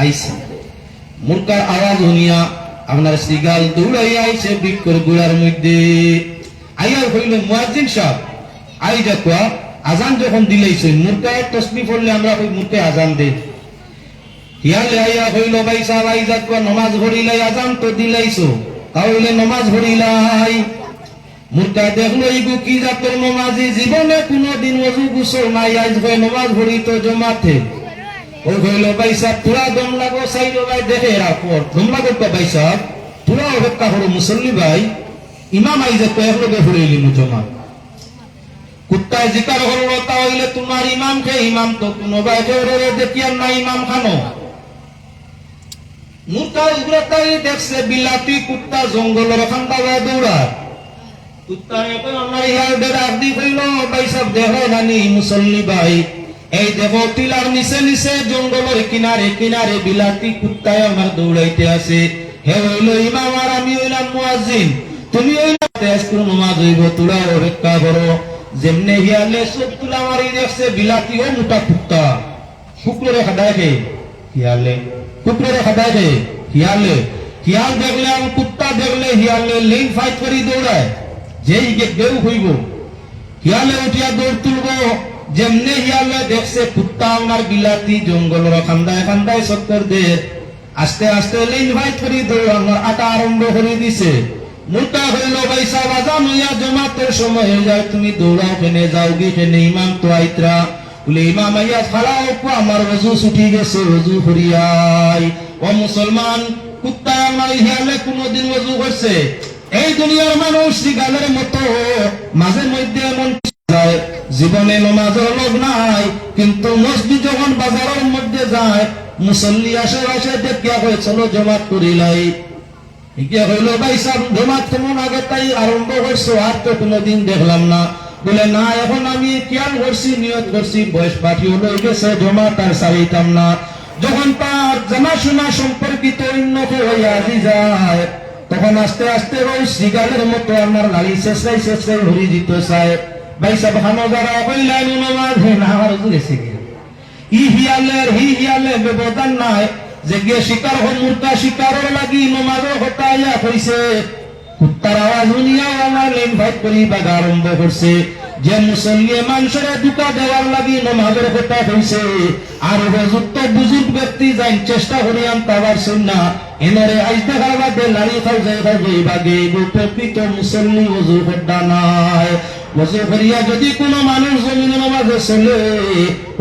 আইছে মুরকার আওয়াজ শুনিয়া আপনার সিগাল দৌড়াইয়া আইছে বৃক্ষর গুড়ার মধ্যে। আইয়া হইল মুয়াজ্জিন সাহেব। আই দেখো আজান যখন দিলেইছে মুরকায় তসবি পড়লে আমরা ওই মুরকে আজান দেই হিয়ালে আইয়া হইল ভাই সাহেব আই দেখো নমাজ ভরিলাই আজান তো দিলাইছো। তাহলে নমাজ ভরিলাই মুরকা দেখল ইগু কি জাতের নমাজি? জীবনে কোনোদিন অজু গুসল নাই, আজ হয় নমাজ ভরি তো জমাতে। ওই হইল ভাই সাহেব, তোরা দম লাগো সাইড ভাই, দেখে তো ভাই ইমাম আই যে কয়েক লোকে ভরিলি মুজমা কুত্তায় জিকার হলো তাহলে তোমার ইমাম তো কোনো ভাই রে দেখিয়ার না ইমাম খানো। উগ্রতাই দেখছে, বিলাতি কুত্তা, জঙ্গলের খান্ডা দৌড়া। কুত্তা এখন আমার ইয়ার বেড়া দি হইল, ভাই সব দেহ নানি মুসল্লি ভাই এই দেহ টিলার নিচে নিচে জঙ্গলের কিনারে কিনারে বিলাতি কুত্তায় আমার দৌড়াইতে আছে হে হইল ইমাম আর আমি হইলাম মুয়াজ্জিন। তুমি হইলাম তেজ নমাজ হইব, তোরা অপেক্ষা করো। যেমনে হিয়ালে সব তুলা মারি দেখছে, বিলাতি ও মোটা কুত্তা। শুক্রে খাদায় হে, হিয়ালে। শুক্রে খাদায় হে, হিয়ালে। হিয়াল দেখলে আর কুত্তা দেখলে হিয়ালে লিঙ্ক ফাইট করি দৌড়ায়। যেই গে কেউ হইব। হিয়ালে উঠিয়া দৌড় তুলব। যেমনে হিয়ালে দেখছে কুত্তা আমার বিলাতি, জঙ্গলের খান্দায় খান্দায় সত্তর দে। আস্তে আস্তে লিঙ্ক ফাইট করি দৌড়ানোর আটা আরম্ভ করে দিছে। মোটা হইল হইয়া জমাতের সময় হয়ে যায়, তুমি দৌড়াও, ফেনে যাও ফেনে ইমাম তো আইত্রা। বলে, ইমাম আইয়া আমার ওজু ছুটি গেছে করিয়াই ও মুসলমান কুত্তা আমার হিয়ালে কোনোদিন ওজু করছে এই দুনিয়ার মানুষ গালের মতো, মাঝে মধ্যে এমন যায়। জীবনে নমাজের লোক নাই, কিন্তু মসজিদ যখন বাজারের মধ্যে যায়, মুসল্লি আসে আসে, দেখিয়া হয়ে চলো জমাত করিলাই করছি? নিয়ত সারিতাম না। যখন সম্পর্কিত উন্নত হইয়া যায়, তখন আস্তে আস্তে ওই সিগারের মতো আমার লাড়ি শেষাই শেষাই হরি দিত সাহেব। ভাই সাহেব হানো যারা কইলেন নমাজ হে না, আমার গেছে গিয়া ই হিয়ালের, হি হিয়ালে ব্যবধান নাই যে গিয়ে শিকার হল মূর্তা শিকারের লাগি নমাজও হতাইয়া হইছে। কুত্তার আওয়াজ শুনিয়া আমার লেন ভাইট করি বাগা আরম্ভ করছে যে মুসল্লি মানুষের দুটা দেওয়ার লাগি নমাজের কথা হইছে। আর উপযুক্ত বুজুর্গ ব্যক্তি যাই চেষ্টা করিয়াম তাবার শুননা। এনরে দেখার বাদে লাড়ি খাও যাই খাও যাই বাগে মুসল্লি ওজু হড্ডা নাই। ওজু করিয়া যদি কোনো মানুষ জমিনে নামাজে চলে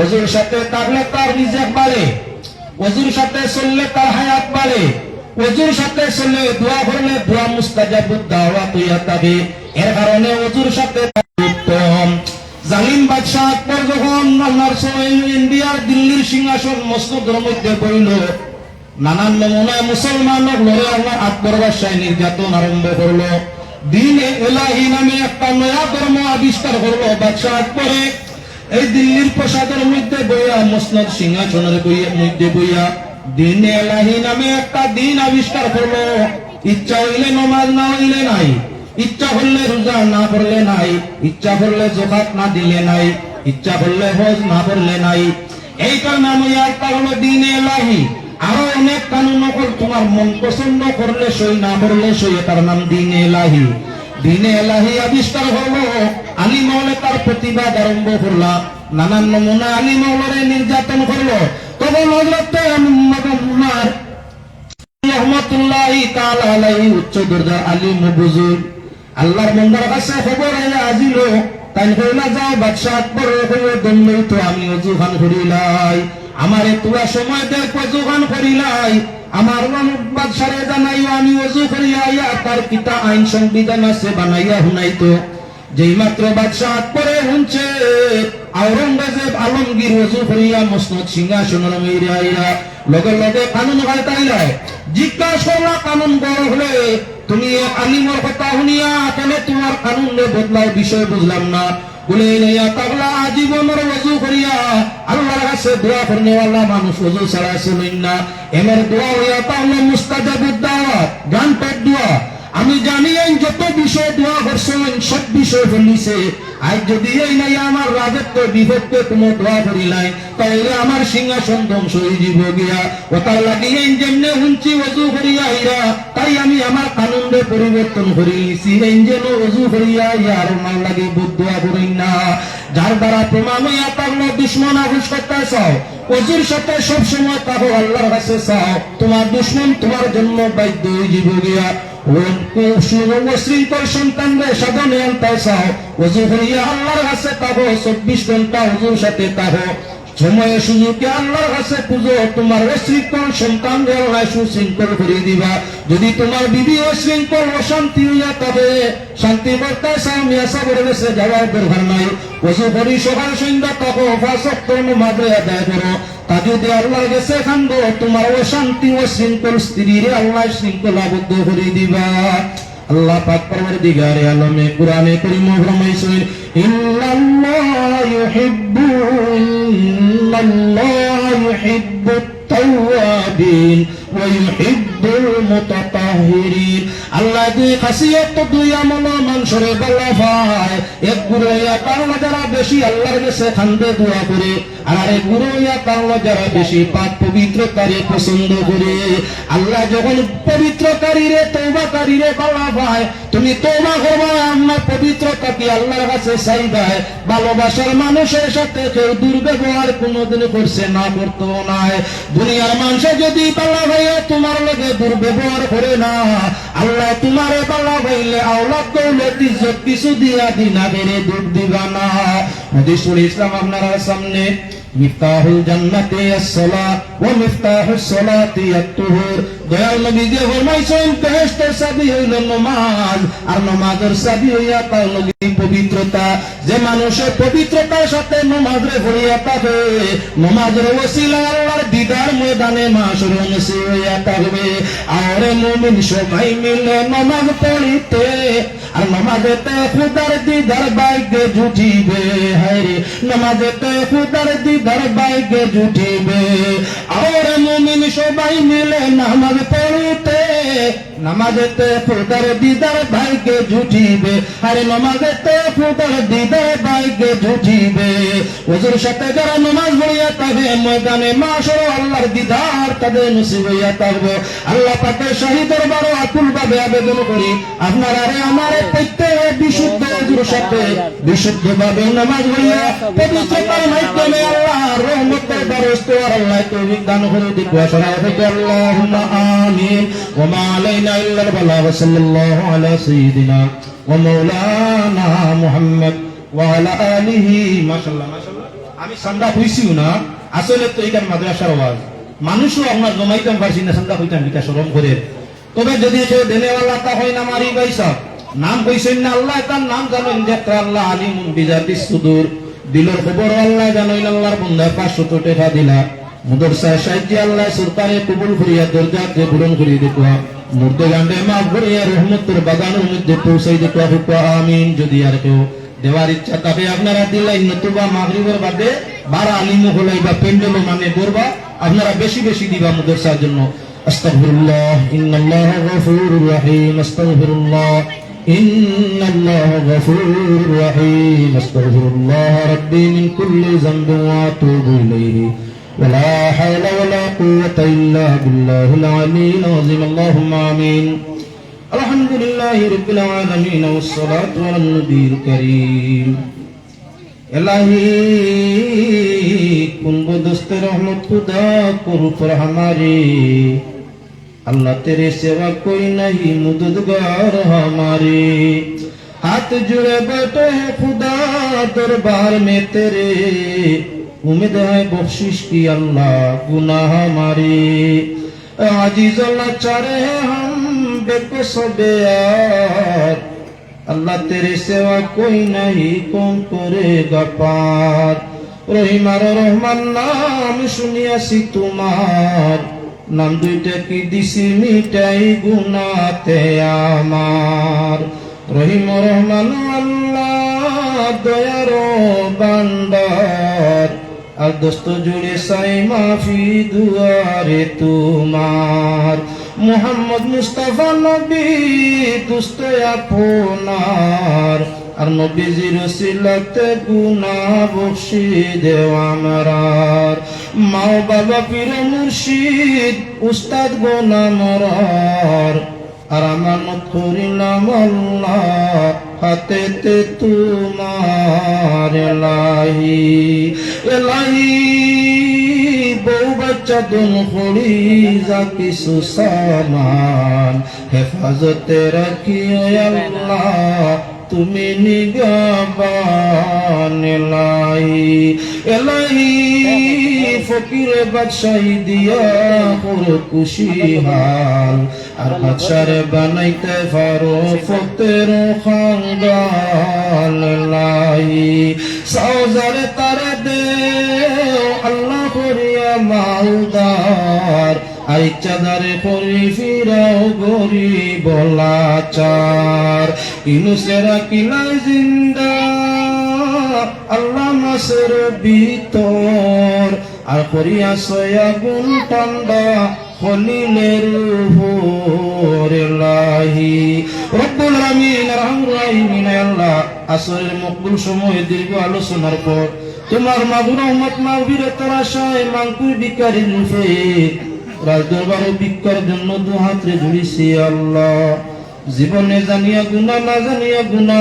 ওজুর সাথে থাকলে তার রিজেক বাড়ে ওজুর সাথে চললে তার হায়াত বাড়ে ওজুর সাথে চললে দোয়া করলে দোয়া মুস্তাজাবুদ দাওয়াত হইয়া যাবে। এর কারণে ওজুর সাথে উত্তম। জালিম বাদশাহ আকবর যখন আল্লাহর সময় ইন্ডিয়ার দিল্লির সিংহাসন মসনদের মধ্যে বইল নানান নমুনায় মুসলমানক লড়ে আল্লাহ আকবর বাদশাহ নির্যাতন আরম্ভ করল। দিন এলাহি নামে একটা নয়া ধর্ম আবিষ্কার করল বাদশাহ আকবরে। এই দিল্লির প্রসাদের মধ্যে বইয়া, মসনদ সিংহাসনের বইয়া, মধ্যে বইয়া দিন এলাহি নামে একটা দিন আবিষ্কার করল ইচ্ছা হইলে নমাজ না হইলে নাই, ইচ্ছা করলে রোজা না করলে নাই, ইচ্ছা করলে জোকাত না দিলে নাই, ইচ্ছা করলে হজ না করলে নাই। এইটার নাম একটা হলো দিন এলাহি। আরও অনেক কানুন তোমার মন পছন্দ করলে সই, না করলে সই তার নাম দিন এলাহি। দিনে এলাহি আবিষ্কার হলো আলী মহলে তার প্রতিবাদ আরম্ভ করলা। নানান নমুনা আলী নির্যাতন করল। তখন হজরত রহমতুল্লাহ উচ্চ দরজার আলী মুবুজুর আল্লাহর মন্দার কাছে খবর আইয়া আজিল। তাই কইলা, যাও বাদশাহ আকবর কইও দন্ডই তো আমি অজু খান করিলাই। আমার তোরা সময় অজু খান করিলাই। আমার বাদশারে জানাইও, আমি অজু করিয়া আইয়া তার পিতা আইন সংবিধান আছে, বানাইয়া হুনাইতো যেই মাত্র বাদশাহ আকবরে হুনছে আওরঙ্গজেব আলমগীর ওজু করিয়া মসনদ সিংহাসনের মেরে আইরা লগে লগে কানুন হয় তাইলাই জিজ্ঞাসা করলা কানুন বড় হলে, তুমি এক আলিমর কথা শুনিয়া কেন তোমার কানুন বদলাও বিষয় বুঝলাম না। বলে লইয়া তাগলা আজীবনের ওজু করিয়া আল্লাহর কাছে দোয়া করনেওয়ালা মানুষ ওজু ছাড়া শুনেন না। এমন দোয়া হইয়া তাহলে মুস্তাজাবুদ দাওয়াত গান পেট দোয়া। আমি জানি এই যত বিষয় দোয়া করছেন সব বিষয় ফেলিছে আজ যদি এই নাই আমার রাজত্ব, বিভক্ত কোনো দোয়া করি নাই তাহলে আমার সিংহাসন ধ্বংস হয়ে যাব গিয়া। ও তার লাগি এই যেমনে হুঞ্চি অজু করিয়া ইয়া তাই আমি আমার কানুনরে পরিবর্তন করি এই অজু করিয়া ইয়ার আমার লাগি বুদ্ধা করি না। যার দ্বারা প্রমাণ হইয়া পারল দুশ্মন আহুস করতে চাও, অজুর সাথে সব সময় তাহো আল্লাহর কাছে চাও, তোমার দুশ্মন তোমার জন্য বাধ্য হয়ে যাব গিয়া। শৃঙ্খল তোমার অশৃঙ্খল সন্তান আল্লাহ সুশৃঙ্খল করে যদি তোমার বিবি অশৃঙ্খল অশান্তি হইয়া তবে শান্তি বর্তায় সামনে আসা করে গেছে যাওয়ার দরকার নাই অজু করি সকাল সন্ধ্যা তখন ফাঁসক্ত মাদ্রে আদায় করো তাকে যদি আল্লাহ গেছে খানবো তোমার অশান্তি ও শৃঙ্খল স্ত্রীরে আল্লাহ শৃঙ্খল আবদ্ধ করে দিবা। আল্লাহ পাক পরবর্তীগারে আলমে কোরআনে করিম ফরমাইছেন ইন্নাল্লাহ ইউহিব্বু ইন্নাল্লাহ ইউহিব্বুত তাওয়াবিন ওয়া ইউহিব্বু মুতাতাহিরিন আল্লাহ যে তো দুই পবিত্রকারী আল্লাহ বলা পায় তুমি তৌবা করবা আমার আল্লাহর কাছে চাইবায় ভালোবাসার মানুষের সাথে কেউ দুর্ব্যবহার কোনোদিন করছে না নাই। দুনিয়ার মানুষে যদি পাল্লা ভাইয়া তোমার লগে দুর্ব্যবহার করে না। আল্লাহ তোমার বলা হইলে আওলাদ দৌলত ইজ্জত কিছু দিয়া দিনা বেড়ে দুধ দিবা না। হদিসুল ইসলাম আপনারা সামনে, মিফতাহুল জান্নাতে আসসালাত ওয়া মিফতাহুস সালাতি আত-তুহুর। দয়াল নবী যে ফরমাইছেন, বেহেশতের চাবি হইল নামাজ। আর নামাজের চাবি হইয়া তার নবী পবিত্রতা। যে মানুষের পবিত্রতার সাথে নামাজরে ভরিয়া পাবে, নামাজের ওসিলা আল্লাহর দিদার ময়দানে মাসুর নসি হইয়া থাকবে আর মুমিন সবাই মিলে নামাজ পড়িতে, আর নামাজেতে খুদার দিদার বাইকে জুটিবে, হায়রে। নামাজেতে খুদার দিদার বাইকে জুটিবে। আর মুমিন সবাই মিলে নামাজ পড়িতে, নামাজেতে খুদার দিদার বাইকে জুটিবে। আরে নামাজেতে খুদার দিদার বাইকে জুটিবে। ওজুর সাথে যারা নামাজ পড়িয়া তবে ময়দানে মাসর আল্লাহর দিদার তাদের নসিব হইয়া থাকবে আল্লাহ পাকের শহীদের বড় আকুল ভাবে আবেদন করি, আপনার আরে আমার প্রত্যেক বিশুদ্ধ ওজুর সাথে বিশুদ্ধ ভাবে নামাজ পড়িয়া পবিত্রতার মাধ্যমে আল্লাহ রহমতের ব্যবস্থ আল্লাহ তৌফিক দান করে দিক আলা সাইয়্যিদিনা ওয়া মাওলানা মুহাম্মদ ওয়া আলা আলিহি মাশাআল্লাহ মাশাআল্লাহ আমি সান্দা হইছিও না। আসলে তো এইখান মাদ্রাসার আওয়াজ মানুষও আপনার জমাইতাম পারছি না সান্দা হইতাম বিকা শরম করে। তবে যদি কেউ দেনেওয়ালা তা হয় নাম কইছেন না, আল্লাহ তার নাম জানেন যে আল্লাহ আলিমুন বিজাতি সুদূর। খবর আল্লাহ জানাইল আল্লাহর বন্ধায় পাঁচশো টেকা দিলা মুদরসা সাহায্যে আল্লাহ সরকারে কবুল করিয়া দরজা যে পূরণ করিয়ে দিত মুর্দে গান্ডে মাফ করিয়া রহমতের বাগানের মধ্যে পৌঁছাই দিত আমিন যদি আর কেউ দেওয়ার ইচ্ছা তবে আপনারা দিলাই নতুবা মাগরিবের বাদে বারা আলিমু হলাই বা পেন্ডেল মানে করবা আপনারা বেশি বেশি দিবা মুদরসার জন্য আস্তাগফিরুল্লাহ ইন্নাল্লাহ গফুরুর রহিম আস্তাগফিরুল্লাহ إن الله غفور رحيم أستغفر الله ربي من كل ذنب وأتوب إليه ولا حول ولا قوة إلا بالله العلي العظيم اللهم آمين الحمد لله رب العالمين والصلاة على النبي الكريم إلهي کن کو دست رحمت خدا کر پر ہماری اللہ تیرے سوا کوئی نہیں مددگار ہماری ہاتھ جڑے بیٹھے ہیں خدا دربار میں تیرے امید ہے بخشش کی اللہ گناہ ہماری عزیز اللہ چارے ہیں ہم بے قصب اللہ تیرے سوا کوئی نہیں کون کرے گا پار রহিমার রহমান নাম শুনিয়াছি তোমার নাম দুইটা কি দিছি মিটাই গুনাতে আমার রহিম রহমান আল্লাহ দয়ার বান্দার আর দোস্ত জুড়ে সাই মাফি দুয়ারে তোমার। মোহাম্মদ মুস্তাফা নবী দুস্ত আপনার। আর নবীজির সিলাতে গুনা বখশি দেও আমরার। মাও বাবা পীর মুর্শিদ, উস্তাদ গোনা মরার আর আমার করিলাম আল্লাহ হাতেতে তোমার এলাহি এলাহি বউ বাচ্চা দুন করি যা কিছু সামান হেফাজতে রাখি আল্লাহ। তুমি নিগাবান এলাহি এলাহি ফকিরে বাদশাহী দিয়া পুরো খুশি হাল। আর বাদশারে বানাইতে পারো ফতের খাঙ্গাল এলাহি তারা দে আল্লাহ করিয়া মালদার। আর ইচ্ছাদারে করি ফিরাও গরি বলাচার। ইনুসেরা কিলাই জিন্দা, আল্লাহ মাসের ভিতর। আর করিয়া সয়া গুণ ঠান্ডা খলিলের উপর লাহি রব্বুল আমিন রহমুর রাহিমিন আল্লাহ, আসরের মকবুল সময় দীর্ঘ আলোচনার পর তোমার মাগুর রহমত মাহবীর তারাশায় মাংকুর বিকারী রূপে রাজ বিক্ষর জন্য দু হাতে ধরিছি আল্লাহ। জীবনে জানিয়া গুণা, না জানিয়া গুণা,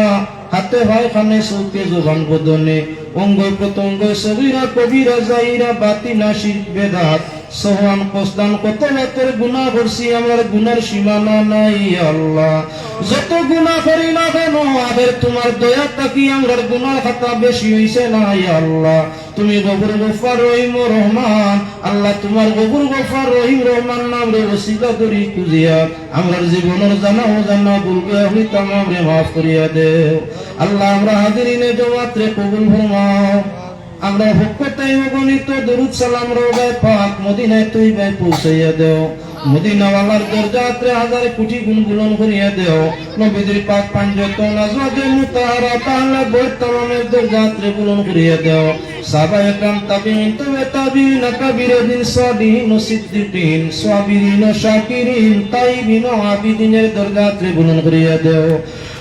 হাতে হয় খানে চৌকে জবান বদনে। অঙ্গ প্রত্যঙ্গ সবিরা, কবিরা জাইরা বাতি নাসির বেদাত। সোহান কোস্তান কত রাতের গুণা করছি, আমার গুনার সীমানা নাই, আল্লাহ। যত গুণা করি না কেন আদের তোমার দয়া তাকি আমার গুনার খাতা বেশি হইছে নাই আল্লাহ। তুমি গবুর গফার রহিম রহমান, আল্লাহ তোমার গবুর গফার রহিম রহমান নাম রে ওসিলা করি খুঁজিয়া আমার জীবনের জানা জানা বলবে আপনি তামাম রে মাফ করিয়া দে আল্লাহ, আমরা হাজিরিনে জমাত্রে কবুল ফরমাও। আমরা ভক্তাই গণিত, দরুদ সালাম রোগায় পাক, মদিনায় তুই ভাই পৌঁছাইয়া দেও। মদিনাওয়ালার দরজাত্রে হাজার কোটি গুণ বুলন করিয়া দেও। নবীদের পাক পাঞ্জত নাজওয়াজে মুতাহারা, তাহলে বুলন করিয়া দেও। সাহাবা একরাম তাবিঈন, তবে তাবিঈন, কাবির দিন সাদিন সিদ্দিকিন সাবিরিন শাকিরিন, তাইবিন, আবিদিনের বুলন করিয়া দেও।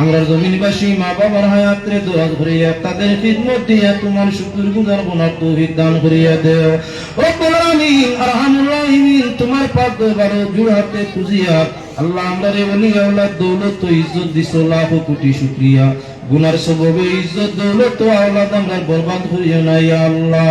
আমরা জমিনবাসী মা বাবার হায়াত্রে দোয়া করিয়া, তাদের খিদমত দিয়া তোমার শুকুর গুজার বোনার তৌফিক দান করিয়া দেও। রব্বুল আমিন আরহামুর রাহিমিন, তোমার পাক দরবারে জুড়াতে খুঁজিয়া, আল্লাহ আমরা রে বলি আল্লাহ দৌলত ও ইজ্জত দিছ, লাখ কোটি শুকরিয়া। গুনার সববে ইজ্জত, দৌলত ও আওলাদ আমরা বরবাদ করিও না, ইয়া আল্লাহ।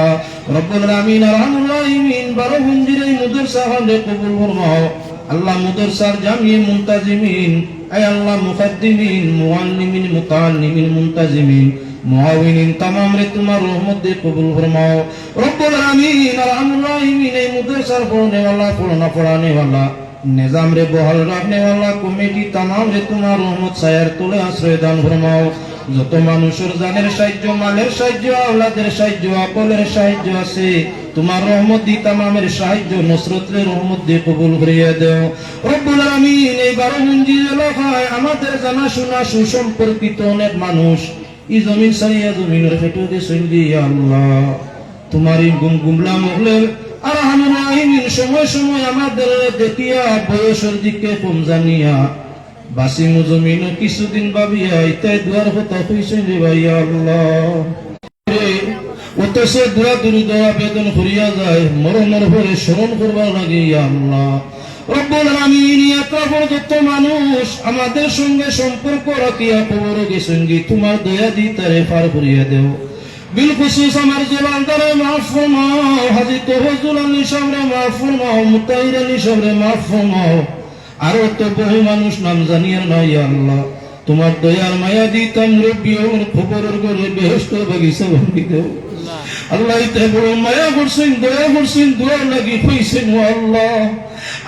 রব্বুল আমিন আরহামুর রাহিমিন, বারো মঞ্জিরে মুদর সাহানে কবুল ফরমাও। আল্লাহ মুদরসার জামিয়ে মুনতাজিমিন আয় আল্লাহ মুকাদ্দিমিন মুআল্লিমিন মুতাআল্লিমিন মুনতাজিমিন মুআউইনিন তামাম রে তোমার রহমত দিয়ে কবুল ফরমাও রব্বুল আমিন আরহামুর রাহিমিন এই মুদরসার পড়নে वाला পড়না পড়ানে वाला নিজাম রে বহাল রাখনে वाला কমিটি তামাম রে তোমার রহমত সায়ার তোলে আশ্রয় দান ফরমাও যত মানুষের জানের সাহায্য মালের সাহায্য আওলাদের সাহায্য আকলের সাহায্য আছে তোমার রহমত দি তামামের সাহায্য, নসরতের রহমত দিয়ে কবুল করিয়া দেও। রব্বুল আমিন এই বারো মঞ্জিল এলাকায় আমাদের জানা শোনা সুসম্পর্কিত অনেক মানুষ। এই জমিন সারিয়া জমিনের ফেটো দিয়ে চলি আল্লাহ। তোমার এই গুম গুমলা মহলের আর রাহিমিন সময় সময় আমাদের দেখিয়া বয়সের দিকে কম জানিয়া, বাসিমু জমিন কিছুদিন ভাবিয়া ইতাই দুয়ার কথা হইছে রে ভাইয়া আল্লাহ। অথচ দূরা দূর দোয়া বেদন করিয়া যায়। মরণের ভরে স্মরণ করবার লাগে আল্লাহ। রব্বুল যত মানুষ, আমাদের সঙ্গে সম্পর্ক রাখিয়া সঙ্গী তোমার দয়া দি তারে পার করিয়া দেও। বিলখুসুস আমার জোলান্দারে মাফ ফরমাও। হাজি তহজুল আলী সামরে মাফ ফরমাও। মুতাহির আলী সামরে মাফ ফরমাও। আরও তো বহু মানুষ নাম জানিয়ে নাই আল্লাহ। তোমার দয়ার মায়া দিতাম রব্বি ওর খবরের বেহস্ত বাগিচা ভাঙি দেও। আল্লাহ ইতে বড় মায়া করছেন, দয়া করছেন, দোয়া লাগি হইছেন ও আল্লাহ।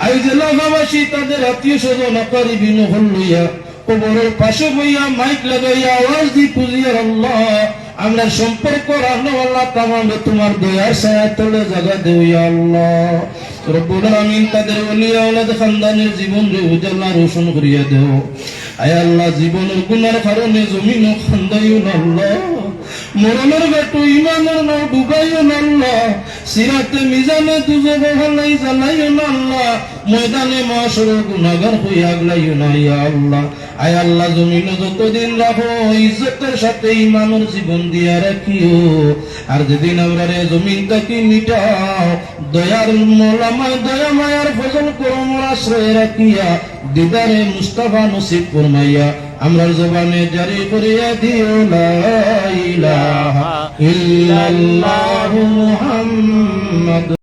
আই যে লাগাবাসী, তাদের আত্মীয় স্বজন আকারি বিন হল লইয়া কবরের পাশে বইয়া মাইক লাগাইয়া আওয়াজ দি পুজিয়ার আল্লাহ, আমরা সম্পর্ক রাখল আল্লাহ, তামামে তোমার দয়ার ছায়া তলে জায়গা দেও আল্লাহ। রব্বুল আলামিন তাদের ওলিয়া ওলাদ খানদানের জীবন রে দেও। আয় আল্লাহ, জীবনের গুনার কারণে জমিন খান্দাইও আল্লাহ। মরণের বেটু ইমানের নাও ডুবাইও না আল্লাহ সিরাতে মিজানে দুজো বহালাই জ্বালাইও না আল্লাহ ময়দানে মাসর গুনাগার হই আগলাইও না ইয়া আল্লাহ আয় আল্লাহ জমিন যতদিন রাখো ইজ্জতের সাথে ইমানের জীবন দিয়া রাখিও আর যেদিন আমরা রে জমিন তাকে মিটাও দয়ার মোলামায় দয়া মায়ার ফজল করমর আশ্রয় রাখিয়া দিদারে মুস্তাফা নসিব ফরমাইয়া আমরার জবানে জারি করিয়া দিও ইলাহা ইল্লাল্লাহু মুহাম্মাদ